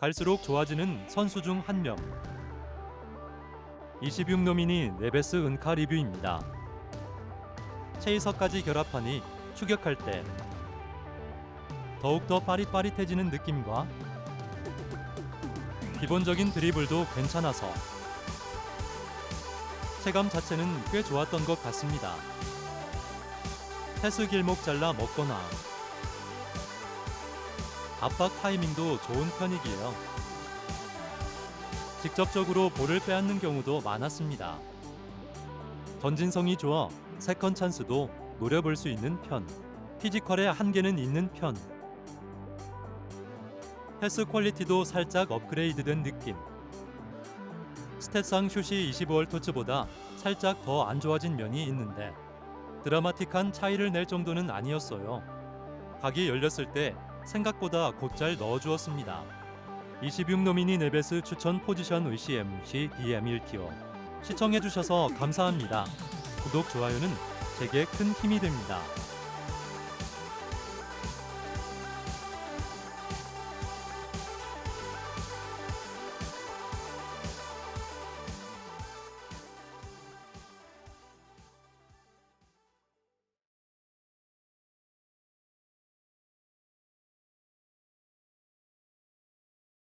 갈수록 좋아지는 선수 중 한 명. 26노미니 네베스 은카 리뷰입니다. 체이서까지 결합하니 추격할 때 더욱더 빠릿빠릿해지는 느낌과 기본적인 드리블도 괜찮아서 체감 자체는 꽤 좋았던 것 같습니다. 패스 길목 잘라 먹거나 압박 타이밍도 좋은 편이기에요. 직접적으로 볼을 빼앗는 경우도 많았습니다. 던진성이 좋아 세컨 찬스도 노려볼 수 있는 편. 피지컬의 한계는 있는 편. 패스 퀄리티도 살짝 업그레이드된 느낌. 스탯상 슛이 25월 토츠보다 살짝 더 안 좋아진 면이 있는데 드라마틱한 차이를 낼 정도는 아니었어요. 각이 열렸을 때 생각보다 곧잘 넣어주었습니다. 26노미니 네베스 추천 포지션 의시 MC DM1티어 시청해주셔서 감사합니다. 구독, 좋아요는 제게 큰 힘이 됩니다.